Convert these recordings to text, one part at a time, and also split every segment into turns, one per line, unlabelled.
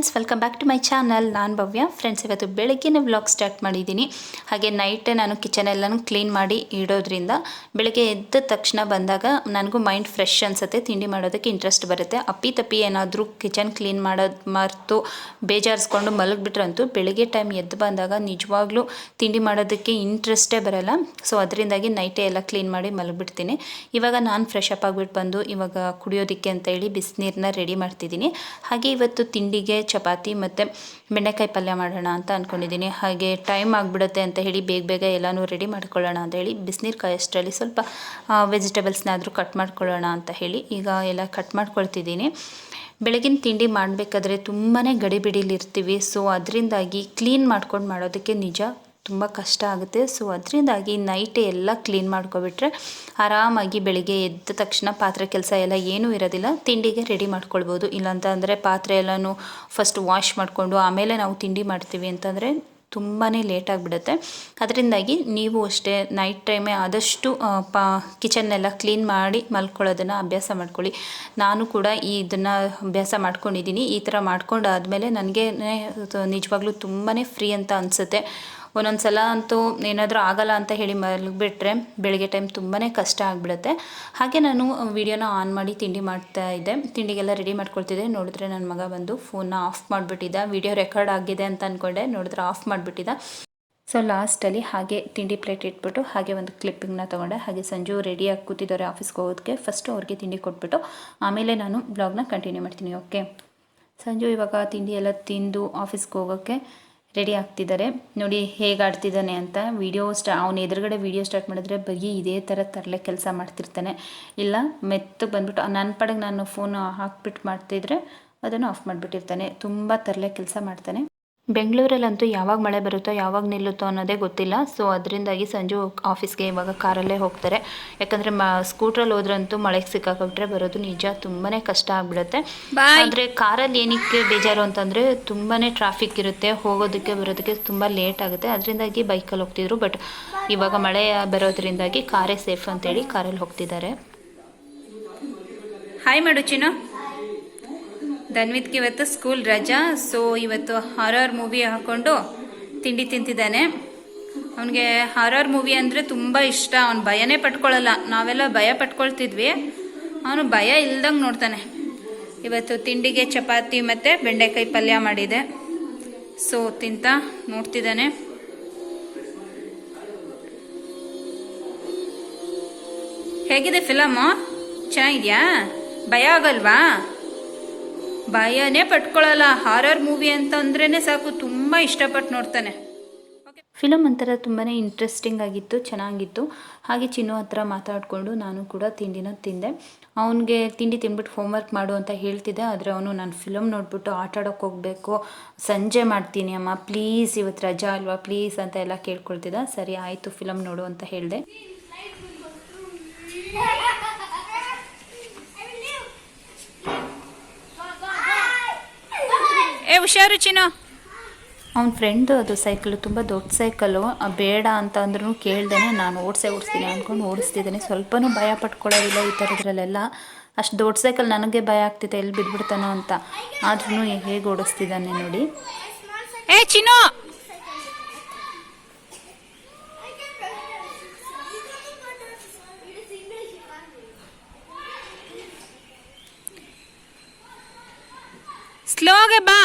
Friends welcome back to my channel ನಾನು Bhavya. Friends ಇವತ್ತು ಬೆಳಗ್ಗೆನೇ ವ್ಲಾಗ್ ಸ್ಟಾರ್ಟ್ ಮಾಡಿದ್ದೀನಿ. ಹಾಗೆ ನೈಟೇ ನಾನು ಕಿಚನ್ ಎಲ್ಲನೂ ಕ್ಲೀನ್ ಮಾಡಿ ಇಡೋದ್ರಿಂದ ಬೆಳಗ್ಗೆ ಎದ್ದ ತಕ್ಷಣ ಬಂದಾಗ ನನಗೂ ಮೈಂಡ್ ಫ್ರೆಶ್ ಅನಿಸುತ್ತೆ. ತಿಂಡಿ ಮಾಡೋದಕ್ಕೆ ಇಂಟ್ರೆಸ್ಟ್ ಬರುತ್ತೆ. ಅಪ್ಪಿ ತಪ್ಪಿ ಏನಾದರೂ ಕಿಚನ್ ಕ್ಲೀನ್ ಮಾಡೋದು ಮರೆತು ಬೇಜಾರಿಸ್ಕೊಂಡು ಮಲಗಿಬಿಟ್ರಂತೂ ಬೆಳಗ್ಗೆ ಟೈಮ್ ಎದ್ದು ಬಂದಾಗ ನಿಜವಾಗ್ಲೂ ತಿಂಡಿ ಮಾಡೋದಕ್ಕೆ ಇಂಟ್ರೆಸ್ಟೇ ಬರಲ್ಲ. ಸೊ ಅದರಿಂದಾಗಿ ನೈಟೇ ಎಲ್ಲ ಕ್ಲೀನ್ ಮಾಡಿ ಮಲಗಿಬಿಡ್ತೀನಿ. ಇವಾಗ ನಾನು ಫ್ರೆಶ್ ಅಪ್ ಆಗಿಬಿಟ್ಟು ಬಂದು ಇವಾಗ ಕುಡಿಯೋದಕ್ಕೆ ಅಂತ ಹೇಳಿ ಬಿಸಿನೀರನ್ನ ರೆಡಿ ಮಾಡ್ತಿದ್ದೀನಿ. ಹಾಗೆ ಇವತ್ತು ತಿಂಡಿಗೆ ಚಪಾತಿ ಮತ್ತು ಬೆಂಡೆಕಾಯಿ ಪಲ್ಯ ಮಾಡೋಣ ಅಂತ ಅಂದ್ಕೊಂಡಿದ್ದೀನಿ ಹಾಗೆ ಟೈಮ್ ಆಗಿಬಿಡುತ್ತೆ ಅಂತ ಹೇಳಿ ಬೇಗ ಬೇಗ ಎಲ್ಲನೂ ರೆಡಿ ಮಾಡ್ಕೊಳ್ಳೋಣ ಅಂತ ಹೇಳಿ ಬಿಸಿನೀರು ಕಾಯೋಷ್ಟರಲ್ಲಿ ಸ್ವಲ್ಪ ವೆಜಿಟೇಬಲ್ಸ್ನಾದರೂ ಕಟ್ ಮಾಡ್ಕೊಳ್ಳೋಣ ಅಂತ ಹೇಳಿ ಈಗ ಎಲ್ಲ ಕಟ್ ಮಾಡ್ಕೊಳ್ತಿದ್ದೀನಿ. ಬೆಳಗಿನ ತಿಂಡಿ ಮಾಡಬೇಕಾದ್ರೆ ತುಂಬಾ ಗಡಿಬಿಡಿಲಿರ್ತೀವಿ. ಸೊ ಅದರಿಂದಾಗಿ ಕ್ಲೀನ್ ಮಾಡ್ಕೊಂಡು ಮಾಡೋದಕ್ಕೆ ನಿಜ ತುಂಬ ಕಷ್ಟ ಆಗುತ್ತೆ. ಸೊ ಅದರಿಂದಾಗಿ ನೈಟೇ ಎಲ್ಲ ಕ್ಲೀನ್ ಮಾಡ್ಕೊಬಿಟ್ರೆ ಆರಾಮಾಗಿ ಬೆಳಿಗ್ಗೆ ಎದ್ದ ತಕ್ಷಣ ಪಾತ್ರೆ ಕೆಲಸ ಎಲ್ಲ ಏನೂ ಇರೋದಿಲ್ಲ. ತಿಂಡಿಗೆ ರೆಡಿ ಮಾಡ್ಕೊಳ್ಬೋದು. ಇಲ್ಲಾಂತ ಅಂದರೆ ಪಾತ್ರೆ ಎಲ್ಲನೂ ಫಸ್ಟ್ ವಾಶ್ ಮಾಡಿಕೊಂಡು ಆಮೇಲೆ ನಾವು ತಿಂಡಿ ಮಾಡ್ತೀವಿ ಅಂತಂದರೆ ತುಂಬಾ ಲೇಟ್ ಆಗಿಬಿಡುತ್ತೆ. ಅದರಿಂದಾಗಿ ನೀವು ಅಷ್ಟೇ ನೈಟ್ ಟೈಮೇ ಆದಷ್ಟು ಪಾ ಕಿಚನ್ನೆಲ್ಲ ಕ್ಲೀನ್ ಮಾಡಿ ಮಲ್ಕೊಳ್ಳೋದನ್ನು ಅಭ್ಯಾಸ ಮಾಡ್ಕೊಳ್ಳಿ. ನಾನು ಕೂಡ ಈ ಇದನ್ನು ಅಭ್ಯಾಸ ಮಾಡ್ಕೊಂಡಿದ್ದೀನಿ. ಈ ಥರ ಮಾಡ್ಕೊಂಡಾದಮೇಲೆ ನನಗೆ ನಿಜವಾಗ್ಲೂ ತುಂಬಾ ಫ್ರೀ ಅಂತ ಅನಿಸುತ್ತೆ. ಒಂದೊಂದು ಸಲ ಅಂತೂ ಏನಾದರೂ ಆಗಲ್ಲ ಅಂತ ಹೇಳಿ ಮಲಗಿಬಿಟ್ರೆ ಬೆಳಗ್ಗೆ ಟೈಮ್ ತುಂಬಾ ಕಷ್ಟ ಆಗಿಬಿಡುತ್ತೆ. ಹಾಗೆ ನಾನು ವಿಡಿಯೋನ ಆನ್ ಮಾಡಿ ತಿಂಡಿ ಮಾಡ್ತಾ ಇದ್ದೆ. ತಿಂಡಿಗೆಲ್ಲ ರೆಡಿ ಮಾಡ್ಕೊಳ್ತಿದ್ದೆ. ನೋಡಿದ್ರೆ ನನ್ನ ಮಗ ಬಂದು ಫೋನ್ನ ಆಫ್ ಮಾಡಿಬಿಟ್ಟಿದ್ದ ವಿಡಿಯೋ ರೆಕಾರ್ಡ್ ಆಗಿದೆ ಅಂತ ಅಂದ್ಕೊಂಡೆ ನೋಡಿದ್ರೆ ಆಫ್ ಮಾಡಿಬಿಟ್ಟಿದ್ದ ಸೊ ಲಾಸ್ಟಲ್ಲಿ ಹಾಗೆ ತಿಂಡಿ ಪ್ಲೇಟ್ ಇಟ್ಬಿಟ್ಟು ಹಾಗೆ ಒಂದು ಕ್ಲಿಪ್ಪಿಂಗ್ನ ತೊಗೊಂಡೆ. ಹಾಗೆ ಸಂಜು ರೆಡಿಯಾಗಿ ಕೂತಿದ್ದಾರೆ ಆಫೀಸ್ಗೆ ಹೋಗೋದಕ್ಕೆ. ಫಸ್ಟು ಅವ್ರಿಗೆ ತಿಂಡಿ ಕೊಟ್ಬಿಟ್ಟು ಆಮೇಲೆ ನಾನು ಬ್ಲಾಗ್ನ ಕಂಟಿನ್ಯೂ ಮಾಡ್ತೀನಿ ಓಕೆ ಸಂಜು ಇವಾಗ ತಿಂಡಿ ಎಲ್ಲ ತಿಂದು ಆಫೀಸ್ಗೆ ಹೋಗೋಕ್ಕೆ ರೆಡಿ ಆಗ್ತಿದ್ದಾರೆ. ನೋಡಿ ಹೇಗೆ ಆಡ್ತಿದ್ದಾನೆ ಅಂತ ವೀಡಿಯೋ ಸ್ಟಾ ಅವ್ನು ಎದುರುಗಡೆ ವೀಡಿಯೋ ಸ್ಟಾರ್ಟ್ ಮಾಡಿದ್ರೆ ಬರೀ ಇದೇ ಥರ ತರಲೆ ಕೆಲಸ ಮಾಡ್ತಿರ್ತಾನೆ. ಇಲ್ಲ, ಮೆತ್ತಗೆ ಬಂದ್ಬಿಟ್ಟು ನನ್ನ ಪಡೆಗೆ ನಾನು ಫೋನ್ ಹಾಕ್ಬಿಟ್ಟು ಮಾಡ್ತಿದ್ರೆ ಅದನ್ನು ಆಫ್ ಮಾಡಿಬಿಟ್ಟಿರ್ತಾನೆ. ತುಂಬ ತರಲೆ ಕೆಲಸ ಮಾಡ್ತಾನೆ. ಬೆಂಗಳೂರಲ್ಲಂತೂ ಯಾವಾಗ ಮಳೆ ಬರುತ್ತೋ ಯಾವಾಗ ನಿಲ್ಲುತ್ತೋ ಅನ್ನೋದೇ ಗೊತ್ತಿಲ್ಲ. ಸೊ ಅದರಿಂದಾಗಿ ಸಂಜು ಆಫೀಸ್ಗೆ ಇವಾಗ ಕಾರಲ್ಲೇ ಹೋಗ್ತಾರೆ. ಯಾಕಂದರೆ ಮ ಸ್ಕೂಟ್ರಲ್ಲಿ ಹೋದ್ರಂತೂ ಮಳೆಗೆ ಸಿಕ್ಕಾಕ್ಬಿಟ್ರೆ ಬರೋದು ನಿಜ ತುಂಬಾ ಕಷ್ಟ ಆಗಿಬಿಡುತ್ತೆ. ಆದರೆ ಕಾರಲ್ಲಿ ಏನಕ್ಕೆ ಬೇಜಾರು ಅಂತಂದರೆ ತುಂಬಾ ಟ್ರಾಫಿಕ್ ಇರುತ್ತೆ ಹೋಗೋದಕ್ಕೆ ಬರೋದಕ್ಕೆ ತುಂಬ ಲೇಟ್ ಆಗುತ್ತೆ. ಅದರಿಂದಾಗಿ ಬೈಕಲ್ಲಿ ಹೋಗ್ತಿದ್ರು ಬಟ್ ಇವಾಗ ಮಳೆ ಬರೋದ್ರಿಂದಾಗಿ ಕಾರೇ ಸೇಫ್ ಅಂತೇಳಿ ಕಾರಲ್ಲಿ ಹೋಗ್ತಿದ್ದಾರೆ. ಹಾಯ್ ಮಾಡು ಚಿನ್ನು ಧನ್ವಿತ್ಗೆ ಇವತ್ತು ಸ್ಕೂಲ್ ರಜಾ ಸೊ ಇವತ್ತು ಹಾರರ್ ಮೂವಿ ಹಾಕೊಂಡು ತಿಂಡಿ ತಿಂತಿದ್ದಾನೆ. ಅವನಿಗೆ ಹಾರರ್ ಮೂವಿ ಅಂದರೆ ತುಂಬ ಇಷ್ಟ. ಅವ್ನು ಭಯನೇ ಪಟ್ಕೊಳ್ಳಲ್ಲ ನಾವೆಲ್ಲ ಭಯ ಪಟ್ಕೊಳ್ತಿದ್ವಿ. ಅವನು ಭಯ ಇಲ್ದಂಗೆ ನೋಡ್ತಾನೆ. ಇವತ್ತು ತಿಂಡಿಗೆ ಚಪಾತಿ ಮತ್ತು ಬೆಂಡೆಕಾಯಿ ಪಲ್ಯ ಮಾಡಿದೆ. ಸೊ ತಿಂತ ನೋಡ್ತಿದ್ದಾನೆ. ಹೇಗಿದೆ ಫಿಲಮು ಚೆನ್ನಾಗಿದ್ಯಾ? ಭಯ ಆಗಲ್ವಾ? ಭಯನೇ ಪಟ್ಕೊಳ್ಳಲ್ಲ ಹಾರರ್ ಮೂವಿ ಅಂತಂದ್ರೇ ಸಾಕು ತುಂಬ ಇಷ್ಟಪಟ್ಟು ನೋಡ್ತಾನೆ. ಫಿಲಮ್ ಒಂಥರ ತುಂಬಾ ಇಂಟ್ರೆಸ್ಟಿಂಗ್ ಆಗಿತ್ತು ಚೆನ್ನಾಗಿತ್ತು. ಹಾಗೆ ಚಿನ್ನು ಹತ್ರ ಮಾತಾಡಿಕೊಂಡು ನಾನು ಕೂಡ ತಿಂಡಿನ ತಿಂದೆ. ಅವನಿಗೆ ತಿಂಡಿ ತಿಂದ್ಬಿಟ್ಟು ಹೋಮ್ವರ್ಕ್ ಮಾಡು ಅಂತ ಹೇಳ್ತಿದ್ದೆ ಆದರೆ ಅವನು ನಾನು ಫಿಲಮ್ ನೋಡಿಬಿಟ್ಟು ಆಟ ಆಡೋಕ್ಕೆ ಹೋಗಬೇಕು ಸಂಜೆ ಮಾಡ್ತೀನಿ ಅಮ್ಮ ಪ್ಲೀಸ್ ಇವತ್ತು ರಜಾ ಅಲ್ವಾ ಪ್ಲೀಸ್ ಅಂತ ಎಲ್ಲ ಕೇಳ್ಕೊಳ್ತಿದ್ದ. ಸರಿ ಆಯಿತು ಫಿಲಮ್ ನೋಡು ಅಂತ ಹೇಳಿದೆ. ಹುಷಾರು ಚಿನ್ನು ಅವ್ನ ಫ್ರೆಂಡು ಅದು ಸೈಕಲ್ ತುಂಬ ದೊಡ್ಡ ಸೈಕಲು ಬೇಡ ಅಂತ ಅಂದ್ರೂ ಕೇಳ್ದೇನೆ ನಾನು ಓಡಿಸೇ ಓಡಿಸ್ತೀನಿ ಅಂದ್ಕೊಂಡು ಓಡಿಸ್ತಿದ್ದೀನಿ. ಸ್ವಲ್ಪನೂ ಭಯ ಪಟ್ಕೊಳ್ಳೋದಿಲ್ಲ ಈ ಥರದ್ರಲ್ಲೆಲ್ಲ ಅಷ್ಟು ದೊಡ್ಡ ಸೈಕಲ್ ನನಗೆ ಭಯ ಆಗ್ತಿದೆ ಎಲ್ಲಿ ಬಿದ್ಬಿಡ್ತಾನೋ ಅಂತ. ಆದ್ರೂ ಹೇಗೆ ಓಡಿಸ್ತಿದ್ದಾನೆ ನೋಡಿ. ಏ ಚಿನ್ನು! ಸ್ಲೋಗೆ ಬಾ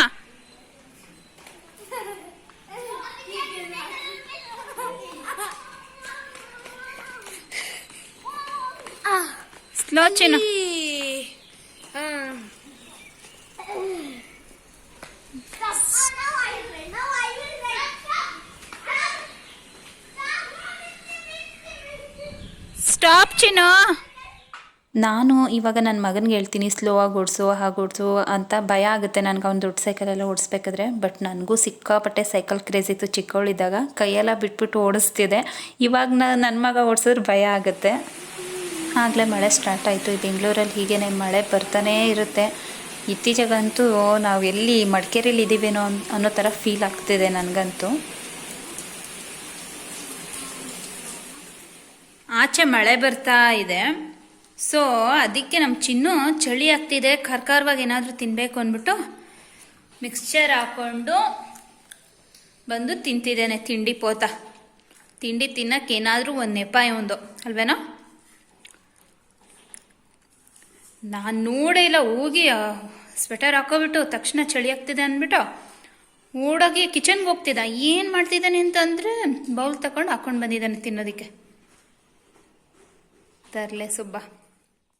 ಸ್ಲೋ ಚಿನ್ನು ಸ್ಟಾಪ್ ಚಿನ್ನು. ನಾನು ಇವಾಗ ನನ್ನ ಮಗನಿಗೆ ಹೇಳ್ತೀನಿ ಸ್ಲೋ ಆಗಿ ಓಡಿಸು ಹಾಗೆ ಓಡಿಸು ಅಂತ ಭಯ ಆಗುತ್ತೆ. ನನಗೆ ಅವ್ನು ದೊಡ್ಡ ಸೈಕಲೆಲ್ಲ ಓಡಿಸ್ಬೇಕಾದ್ರೆ ಬಟ್ ನನಗೂ ಸಿಕ್ಕಾಪಟ್ಟೆ ಸೈಕಲ್ ಕ್ರೇಜ್ ಇತ್ತು ಚಿಕ್ಕವಳಿದ್ದಾಗ ಕೈಯೆಲ್ಲ ಬಿಟ್ಬಿಟ್ಟು ಓಡಿಸ್ತಿದೆ. ಇವಾಗ ನನ್ನ ಮಗ ಓಡಿಸಿದ್ರೆ ಭಯ ಆಗುತ್ತೆ. ಆಗಲೇ ಮಳೆ ಸ್ಟಾರ್ಟ್ ಆಯಿತು. ಬೆಂಗಳೂರಲ್ಲಿ ಹೀಗೇ ಮಳೆ ಬರ್ತಾನೇ ಇರುತ್ತೆ. ಇತ್ತೀಚೆಗಂತೂ ನಾವು ಎಲ್ಲಿ ಮಡಿಕೇರಿಲಿ ಇದ್ದೀವೇನೋ ಅನ್ನೋ ಥರ ಫೀಲ್ ಆಗ್ತಿದೆ ನನಗಂತೂ. ಆಚೆ ಮಳೆ ಬರ್ತಾ ಇದೆ. ಸೊ ಅದಕ್ಕೆ ನಮ್ಮ ಚಿನ್ನು ಚಳಿ ಆಗ್ತಿದೆ. ಕರ್ಕಾರವಾಗಿ ಏನಾದರೂ ತಿನ್ನಬೇಕು ಅಂದ್ಬಿಟ್ಟು ಮಿಕ್ಸ್ಚರ್ ಹಾಕ್ಕೊಂಡು ಬಂದು ತಿಂತಿದ್ದೇನೆ ತಿಂಡಿ ಪೋತ. ತಿಂಡಿ ತಿನ್ನಕ್ಕೆ ಏನಾದರೂ ಒಂದು ನೆಪಾಯ ಒಂದು ಅಲ್ವೇನೋ? ನಾನು ನೋಡೇ ಇಲ್ಲ, ಹೋಗಿ ಸ್ವೆಟರ್ ಹಾಕೋಬಿಟ್ಟು ತಕ್ಷಣ ಚಳಿ ಆಗ್ತಿದೆ ಅಂದ್ಬಿಟ್ಟು ಓಡೋಗಿ ಕಿಚನ್ಗೆ ಹೋಗ್ತಿದ್ದ. ಏನು ಮಾಡ್ತಿದ್ದಾನೆ ಅಂತಂದರೆ ಬೌಲ್ ತಗೊಂಡು ಹಾಕೊಂಡು ಬಂದಿದ್ದಾನೆ ತಿನ್ನೋದಕ್ಕೆ. ತರಲೆ ಸುಬ್ಬ.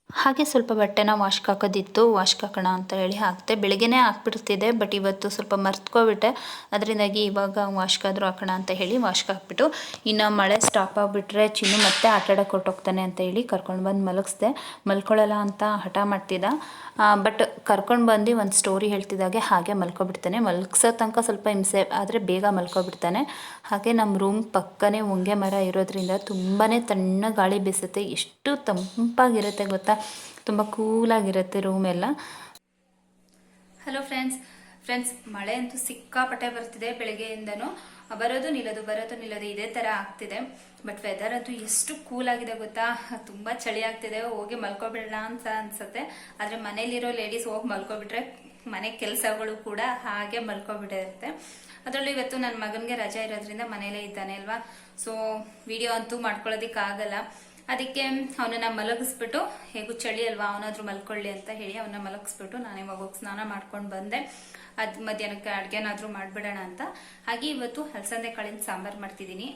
ಹಾಗೆ ಸ್ವಲ್ಪ ಬಟ್ಟೆನ ವಾಶ್ಗೆ ಹಾಕೋದಿತ್ತು ವಾಶ್ಗೆ ಹಾಕೋಣ ಅಂತ ಹೇಳಿ ಹಾಕ್ತೆ ಬೆಳಗ್ಗೆನೇ ಹಾಕ್ಬಿಡ್ತಿದ್ದೆ ಬಟ್ ಇವತ್ತು ಸ್ವಲ್ಪ ಮರ್ತ್ಕೊಬಿಟ್ಟೆ. ಅದರಿಂದಾಗಿ ಇವಾಗ ವಾಶ್ಗಾದರೂ ಹಾಕೋಣ ಅಂತ ಹೇಳಿ ವಾಶ್ಗೆ ಹಾಕ್ಬಿಟ್ಟು, ಇನ್ನು ಮಳೆ ಸ್ಟಾಪ್ ಆಗಿಬಿಟ್ರೆ ಚಿನ್ನು ಮತ್ತೆ ಆಟ ಆಡೋಕ್ಕೆ ಹೊರಟೋಗ್ತಾನೆ ಅಂತ ಹೇಳಿ ಕರ್ಕೊಂಡು ಬಂದು ಮಲಗಿಸ್ದೆ. ಮಲ್ಕೊಳ್ಳಲ್ಲ ಅಂತ ಹಠ ಮಾಡ್ತಿದ್ದ. ಬಟ್ ಕರ್ಕೊಂಡು ಬಂದು ಒಂದು ಸ್ಟೋರಿ ಹೇಳ್ತಿದ್ದಾಗೆ ಹಾಗೆ ಮಲ್ಕೊಬಿಡ್ತಾನೆ. ಮಲಗಿಸೋ ತನಕ ಸ್ವಲ್ಪ ಹಿಂಸೆ ಆದರೆ ಬೇಗ ಮಲ್ಕೊಬಿಡ್ತಾನೆ. ಹಾಗೆ ನಮ್ಮ ರೂಮ್ ಪಕ್ಕನೇ ಹೊಂಗೆ ಮರ ಇರೋದ್ರಿಂದ ತುಂಬಾ ತಣ್ಣ ಗಾಳಿ ಬೀಸುತ್ತೆ. ಎಷ್ಟು ತಂಪಾಗಿರುತ್ತೆ ಗೊತ್ತಾ? ತುಂಬ ಕೂಲಾಗಿರುತ್ತೆ ರೂಮ್ ಎಲ್ಲ. ಹಲೋ ಫ್ರೆಂಡ್ಸ್ ಫ್ರೆಂಡ್ಸ್ ಮಳೆ ಅಂತೂ ಸಿಕ್ಕಾಪಟ್ಟೆ ಬರ್ತಿದೆ ಬೆಳಗ್ಗೆಯಿಂದನೂ. ಬರೋದು ನಿಲ್ಲೋದು ಬರೋದು ನಿಲ್ಲೋದು ಇದೇ ಥರ ಆಗ್ತಿದೆ. ಬಟ್ ವೆದರ್ ಅಂತೂ ಎಷ್ಟು ಕೂಲ್ ಆಗಿದೆ ಗೊತ್ತಾ? ತುಂಬ ಚಳಿ ಆಗ್ತಿದೆ. ಹೋಗಿ ಮಲ್ಕೊಬಿಡೋಣ ಅಂತ ಅನ್ಸುತ್ತೆ. ಆದರೆ ಮನೇಲಿರೋ ಲೇಡೀಸ್ ಹೋಗಿ ಮಲ್ಕೊಬಿಟ್ರೆ ಮನೆ ಕೆಲಸಗಳು ಕೂಡ ಹಾಗೆ ಮಲ್ಕೊಬಿಟ್ಟಿರುತ್ತೆ ಅದರಲ್ಲೂ ಇವತ್ತು ನನ್ನ ಮಗನಿಗೆ ರಜೆ ಇರೋದ್ರಿಂದ ಮನೇಲೇ ಇದ್ದಾನೆ ಅಲ್ವಾ? ಸೊ ವಿಡಿಯೋ ಅಂತೂ ಮಾಡ್ಕೊಳ್ಳೋದಕ್ಕಾಗಲ್ಲ. ಅದಕ್ಕೆ ಅವನನ್ನ ಮಲಗಿಸ್ಬಿಟ್ಟು, ಹೇಗೂ ಚಳಿ ಅಲ್ವಾ? ಅವನಾದ್ರೂ ಮಲ್ಕೊಳ್ಳಿ ಅಂತ ಹೇಳಿ ಅವನ್ನ ಮಲಗಿಸ್ಬಿಟ್ಟು ನಾನು ಇವಾಗ ಹೋಗಿ ಸ್ನಾನ ಮಾಡ್ಕೊಂಡು ಬಂದೆ. ಅದ್ ಮಧ್ಯಾಹ್ನಕ್ಕೆ ಅಡುಗೆನಾದರೂ ಮಾಡ್ಬಿಡೋಣ ಅಂತ. ಹಾಗೆ ಇವತ್ತು ಹಲಸಂದೆ ಕಾಳಿನ ಸಾಂಬಾರ್ ಮಾಡ್ತಿದ್ದೀನಿ.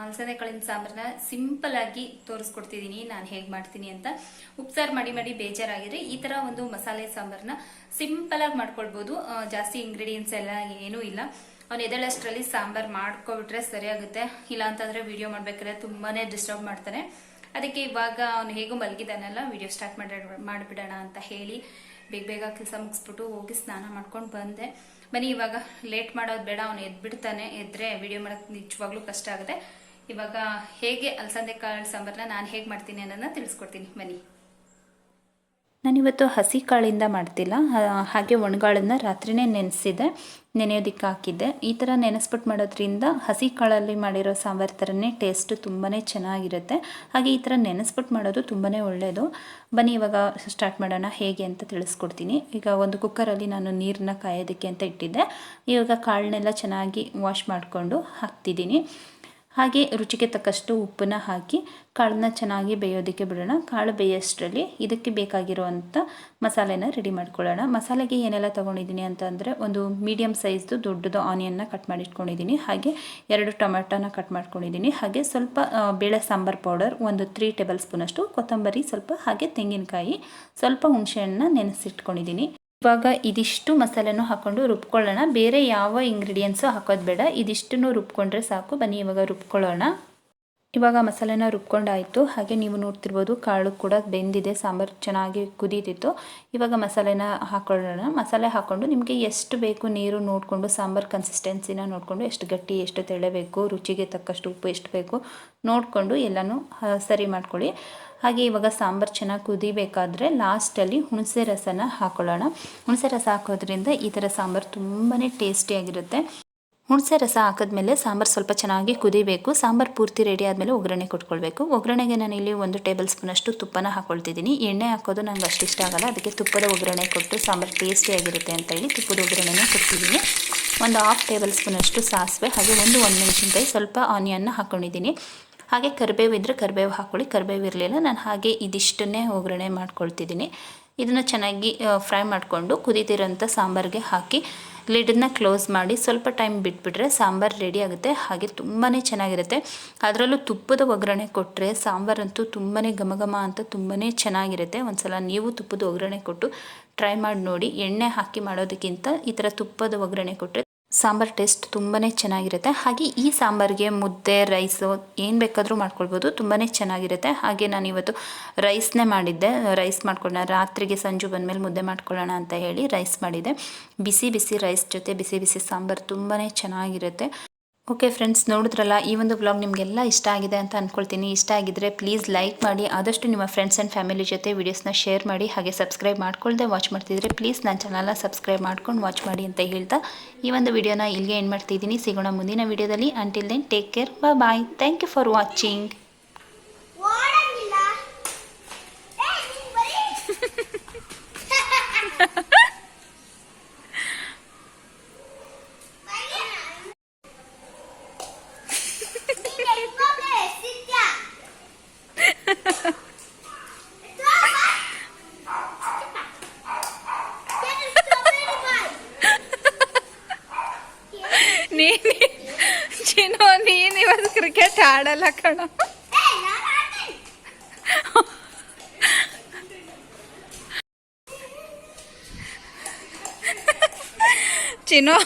ಹಲಸಂದೆ ಕಾಳಿನ ಸಾಂಬಾರ್ನ ಸಿಂಪಲ್ ಆಗಿ ತೋರಿಸ್ಕೊಡ್ತಿದ್ದೀನಿ. ನಾನು ಹೇಗೆ ಮಾಡ್ತೀನಿ ಅಂತ. ಉಪ್ಸಾರು ಮಾಡಿ ಮಾಡಿ ಬೇಜಾರಾಗಿದ್ರೆ ಈ ತರ ಒಂದು ಮಸಾಲೆ ಸಾಂಬಾರ್ನ ಸಿಂಪಲ್ ಆಗಿ ಮಾಡ್ಕೊಳ್ಬೋದು. ಜಾಸ್ತಿ ಇಂಗ್ರೀಡಿಯೆಂಟ್ಸ್ ಎಲ್ಲ ಏನೂ ಇಲ್ಲ. ಅವ್ನು ಎದಳಷ್ಟರಲ್ಲಿ ಸಾಂಬಾರ್ ಮಾಡ್ಕೊಬಿಟ್ರೆ ಸರಿಯಾಗುತ್ತೆ. ಇಲ್ಲ ಅಂತಂದ್ರೆ ವಿಡಿಯೋ ಮಾಡ್ಬೇಕಾದ್ರೆ ತುಂಬಾನೇ ಡಿಸ್ಟರ್ಬ್ ಮಾಡ್ತಾನೆ. ಅದಕ್ಕೆ ಇವಾಗ ಅವನು ಹೇಗೂ ಮಲಗಿದಾನಲ್ಲ ವಿಡಿಯೋ ಸ್ಟಾರ್ಟ್ ಮಾಡಿ ಮಾಡಿಬಿಡೋಣ ಅಂತ ಹೇಳಿ ಬೇಗ ಬೇಗ ಕೆಲಸ ಮುಗಿಸ್ಬಿಟ್ಟು ಹೋಗಿ ಸ್ನಾನ ಮಾಡ್ಕೊಂಡು ಬಂದೆ. ಬನ್ನಿ, ಇವಾಗ ಲೇಟ್ ಮಾಡೋದು ಬೇಡ, ಅವನು ಎದ್ಬಿಡ್ತಾನೆ. ಎದ್ರೆ ವಿಡಿಯೋ ಮಾಡೋಕೆ ನಿಜವಾಗ್ಲೂ ಕಷ್ಟ ಆಗುತ್ತೆ. ಇವಾಗ ಹೇಗೆ ಅಲಸಂದೆ ಕಾಳು ಸಾಂಬಾರನ್ನ ನಾನು ಹೇಗೆ ಮಾಡ್ತೀನಿ ಅನ್ನೋದನ್ನ ತಿಳಿಸ್ಕೊಡ್ತೀನಿ. ಬನ್ನಿ. ನಾನಿವತ್ತು ಹಸಿ ಕಾಳಿಂದ ಮಾಡ್ತಿಲ್ಲ ಹಾಗೆ ಒಣಗಾಳನ್ನ ರಾತ್ರಿನೇ ನೆನೆಸಿದೆ, ನೆನೆಯೋದಕ್ಕೆ ಹಾಕಿದ್ದೆ. ಈ ಥರ ನೆನೆಸ್ಬಿಟ್ಟು ಮಾಡೋದ್ರಿಂದ ಹಸಿ ಕಾಳಲ್ಲಿ ಮಾಡಿರೋ ಸಾಂಬಾರು ಥರನೇ ಟೇಸ್ಟ್ ತುಂಬಾ ಚೆನ್ನಾಗಿರುತ್ತೆ. ಹಾಗೆ ಈ ಥರ ನೆನೆಸ್ಬಿಟ್ಟು ಮಾಡೋದು ತುಂಬಾ ಒಳ್ಳೆಯದು ಬನ್ನಿ, ಇವಾಗ ಸ್ಟಾರ್ಟ್ ಮಾಡೋಣ. ಹೇಗೆ ಅಂತ ತಿಳಿಸ್ಕೊಡ್ತೀನಿ. ಈಗ ಒಂದು ಕುಕ್ಕರಲ್ಲಿ ನಾನು ನೀರನ್ನ ಕಾಯೋದಕ್ಕೆ ಅಂತ ಇಟ್ಟಿದ್ದೆ. ಇವಾಗ ಕಾಳನ್ನೆಲ್ಲ ಚೆನ್ನಾಗಿ ವಾಶ್ ಮಾಡಿಕೊಂಡು ಹಾಕ್ತಿದ್ದೀನಿ. ಹಾಗೆ ರುಚಿಗೆ ತಕ್ಕಷ್ಟು ಉಪ್ಪನ್ನ ಹಾಕಿ ಕಾಳನ್ನ ಚೆನ್ನಾಗಿ ಬೇಯೋದಕ್ಕೆ ಬಿಡೋಣ. ಕಾಳು ಬೇಯೋಷ್ಟರಲ್ಲಿ ಇದಕ್ಕೆ ಬೇಕಾಗಿರುವಂಥ ಮಸಾಲೆನ ರೆಡಿ ಮಾಡ್ಕೊಳ್ಳೋಣ. ಮಸಾಲೆಗೆ ಏನೆಲ್ಲ ತೊಗೊಂಡಿದ್ದೀನಿ ಅಂತಂದರೆ ಒಂದು ಮೀಡಿಯಮ್ ಸೈಜ್ದು ದೊಡ್ಡದು ಆನಿಯನ್ನ ಕಟ್ ಮಾಡಿಟ್ಕೊಂಡಿದ್ದೀನಿ. ಹಾಗೆ ಎರಡು ಟೊಮೆಟೊನ ಕಟ್ ಮಾಡ್ಕೊಂಡಿದ್ದೀನಿ. ಹಾಗೆ ಸ್ವಲ್ಪ ಬೇಳೆ ಸಾಂಬಾರ್ ಪೌಡರ್ ಒಂದು ತ್ರೀ ಟೇಬಲ್ ಸ್ಪೂನಷ್ಟು ಕೊತ್ತಂಬರಿ ಸ್ವಲ್ಪ ಹಾಗೆ ತೆಂಗಿನಕಾಯಿ ಸ್ವಲ್ಪ ಹುಣಸೆಹಣ್ಣನ್ನ ನೆನೆಸಿಟ್ಕೊಂಡಿದ್ದೀನಿ. ಇವಾಗ ಇದಿಷ್ಟು ಮಸಾಲೆನೂ ಹಾಕೊಂಡು ರುಬ್ಕೊಳ್ಳೋಣ. ಬೇರೆ ಯಾವ ಇಂಗ್ರೀಡಿಯೆಂಟ್ಸು ಹಾಕೋದು ಬೇಡ. ಇದಿಷ್ಟನ್ನು ರುಬ್ಕೊಂಡ್ರೆ ಸಾಕು. ಬನ್ನಿ, ಇವಾಗ ರುಬ್ಕೊಳ್ಳೋಣ. ಇವಾಗ ಮಸಾಲೆನ ರುಬ್ಕೊಂಡಾಯಿತು. ಹಾಗೆ ನೀವು ನೋಡ್ತಿರ್ಬೋದು ಕಾಳು ಕೂಡ ಬೆಂದಿದೆ. ಸಾಂಬಾರು ಚೆನ್ನಾಗಿ ಕುದೀತಿತ್ತು. ಇವಾಗ ಮಸಾಲೆನ ಹಾಕೊಳ್ಳೋಣ. ಮಸಾಲೆ ಹಾಕ್ಕೊಂಡು ನಿಮಗೆ ಎಷ್ಟು ಬೇಕು ನೀರು ನೋಡಿಕೊಂಡು, ಸಾಂಬಾರು ಕನ್ಸಿಸ್ಟೆನ್ಸಿನ ನೋಡಿಕೊಂಡು, ಎಷ್ಟು ಗಟ್ಟಿ, ಎಷ್ಟು ತೆಳೆ ಬೇಕು ರುಚಿಗೆ ತಕ್ಕಷ್ಟು ಉಪ್ಪು ಎಷ್ಟು ಬೇಕು ನೋಡಿಕೊಂಡು ಎಲ್ಲನೂ ಸರಿ ಮಾಡ್ಕೊಳ್ಳಿ. ಹಾಗೆ ಇವಾಗ ಸಾಂಬಾರು ಚೆನ್ನಾಗಿ ಕುದಿಬೇಕಾದ್ರೆ ಲಾಸ್ಟಲ್ಲಿ ಹುಣಸೆ ರಸನ ಹಾಕೊಳ್ಳೋಣ. ಹುಣಸೆ ರಸ ಹಾಕೋದ್ರಿಂದ ಈ ಥರ ಸಾಂಬಾರು ತುಂಬಾ ಟೇಸ್ಟಿಯಾಗಿರುತ್ತೆ ಹುಣಸೆ ರಸ ಹಾಕಿದ್ಮೇಲೆ ಸಾಂಬಾರು ಸ್ವಲ್ಪ ಚೆನ್ನಾಗಿ ಕುದಿಬೇಕು. ಸಾಂಬಾರು ಪೂರ್ತಿ ರೆಡಿ ಆದಮೇಲೆ ಒಗ್ಗರಣೆ ಕೊಟ್ಕೊಳ್ಬೇಕು. ಒಗ್ಗರಣೆಗೆ ನಾನು ಇಲ್ಲಿ ಒಂದು ಟೇಬಲ್ ಸ್ಪೂನಷ್ಟು ತುಪ್ಪನ ಹಾಕೊಳ್ತಿದ್ದೀನಿ. ಎಣ್ಣೆ ಹಾಕೋದು ನಂಗೆ ಅಷ್ಟು ಇಷ್ಟ ಆಗಲ್ಲ. ಅದಕ್ಕೆ ತುಪ್ಪದ ಒಗ್ಗರಣೆ ಕೊಟ್ಟು ಸಾಂಬಾರು ಟೇಸ್ಟಿಯಾಗಿರುತ್ತೆ ಅಂತ ಹೇಳಿ ತುಪ್ಪದ ಒಗ್ಗರಣೆನೇ ಕೊಡ್ತಿದ್ದೀನಿ. ಒಂದು ಹಾಫ್ ಟೇಬಲ್ ಸ್ಪೂನಷ್ಟು ಸಾಸಿವೆ ಹಾಗೆ ಒಂದು ಒಣಮೆಣಸಿನ್ಕಾಯಿ ಸ್ವಲ್ಪ ಆನಿಯನ್ನ ಹಾಕ್ಕೊಂಡಿದ್ದೀನಿ ಹಾಗೆ ಕರಿಬೇವು ಇದ್ದರೆ ಕರಿಬೇವು ಹಾಕ್ಕೊಳ್ಳಿ ಕರಿಬೇವು ಇರಲಿಲ್ಲ, ನಾನು ಹಾಗೆ ಇದಿಷ್ಟನ್ನೇ ಒಗ್ಗರಣೆ ಮಾಡ್ಕೊಳ್ತಿದ್ದೀನಿ. ಇದನ್ನು ಚೆನ್ನಾಗಿ ಫ್ರೈ ಮಾಡಿಕೊಂಡು ಕುದೀತಿರೋಂಥ ಸಾಂಬಾರಿಗೆ ಹಾಕಿ ಲಿಡನ್ನ ಕ್ಲೋಸ್ ಮಾಡಿ ಸ್ವಲ್ಪ ಟೈಮ್ ಬಿಟ್ಬಿಟ್ರೆ ಸಾಂಬಾರು ರೆಡಿ ಆಗುತ್ತೆ. ಹಾಗೆ ತುಂಬಾ ಚೆನ್ನಾಗಿರುತ್ತೆ. ಅದರಲ್ಲೂ ತುಪ್ಪದ ಒಗ್ಗರಣೆ ಕೊಟ್ಟರೆ ಸಾಂಬಾರಂತೂ ತುಂಬಾ ಘಮ ಘಮ ಅಂತ ತುಂಬಾ ಚೆನ್ನಾಗಿರುತ್ತೆ. ಒಂದ್ಸಲ ನೀವು ತುಪ್ಪದ ಒಗ್ಗರಣೆ ಕೊಟ್ಟು ಟ್ರೈ ಮಾಡಿ ನೋಡಿ. ಎಣ್ಣೆ ಹಾಕಿ ಮಾಡೋದಕ್ಕಿಂತ ಈ ಥರ ತುಪ್ಪದ ಒಗ್ಗರಣೆ ಕೊಟ್ಟರೆ ಸಾಂಬಾರ್ ಟೇಸ್ಟ್ ತುಂಬಾ ಚೆನ್ನಾಗಿರುತ್ತೆ. ಹಾಗೆ ಈ ಸಾಂಬಾರಿಗೆ ಮುದ್ದೆ, ರೈಸು ಏನು ಬೇಕಾದರೂ ಮಾಡ್ಕೊಳ್ಬೋದು. ತುಂಬಾ ಚೆನ್ನಾಗಿರುತ್ತೆ. ಹಾಗೆ ನಾನು ಇವತ್ತು ರೈಸ್ನೇ ಮಾಡಿದ್ದೆ. ರೈಸ್ ಮಾಡ್ಕೊಳ್ಳೋಣ. ರಾತ್ರಿಗೆ ಸಂಜು ಬಂದಮೇಲೆ ಮುದ್ದೆ ಮಾಡ್ಕೊಳ್ಳೋಣ ಅಂತ ಹೇಳಿ ರೈಸ್ ಮಾಡಿದ್ದೆ. ಬಿಸಿ ಬಿಸಿ ರೈಸ್ ಜೊತೆ ಬಿಸಿ ಬಿಸಿ ಸಾಂಬಾರು ತುಂಬಾ ಚೆನ್ನಾಗಿರುತ್ತೆ. ಓಕೆ ಫ್ರೆಂಡ್ಸ್ ನೋಡಿದ್ರಲ್ಲ, ಈ ಒಂದು ಬ್ಲಾಗ್ ನಿಮಗೆಲ್ಲ ಇಷ್ಟ ಆಗಿದೆ ಅಂತ ಅಂದ್ಕೊಳ್ತೀನಿ ಇಷ್ಟ ಆಗಿದ್ರೆ ಪ್ಲೀಸ್ ಲೈಕ್ ಮಾಡಿ, ಆದಷ್ಟು ನಿಮ್ಮ ಫ್ರೆಂಡ್ಸ್ ಆ್ಯಂಡ್ ಫ್ಯಾಮಿಲಿ ಜೊತೆ ವೀಡಿಯೋಸ್ನ ಶೇರ್ ಮಾಡಿ, ಹಾಗೆ ಸಬ್ಸ್ಕ್ರೈಬ್ ಮಾಡ್ಕೊಳ್ಳದೆ ವಾಚ್ ಮಾಡ್ತಿದ್ರೆ ಪ್ಲೀಸ್ ನನ್ನ ಚಾನಲ್ನ ಸಬ್ಸ್ಕ್ರೈಬ್ ಮಾಡ್ಕೊಂಡು ವಾಚ್ ಮಾಡಿ ಅಂತ ಹೇಳ್ತಾ ಈ ಒಂದು ವಿಡಿಯೋನ ಇಲ್ಲಿಗೆ ಏನು ಮಾಡ್ತಿದ್ದೀನಿ. ಸಿಗೋಣ ಮುಂದಿನ ವೀಡಿಯೋದಲ್ಲಿ until then take care bye thank you for watching
ಓಡಂಗಿಲ್ಲ ಏ ನೀನ್ ಬರೀ- ನೀನು ಚಿನ್ನು ನೀನು ಇವತ್ತು ಕ್ರಿಕೆಟ್ ಆಡಲ್ಲ ಕಣ.
ಏ ನಾನು ಆಡ್ತೀನಿ
ಚಿನ್ನು.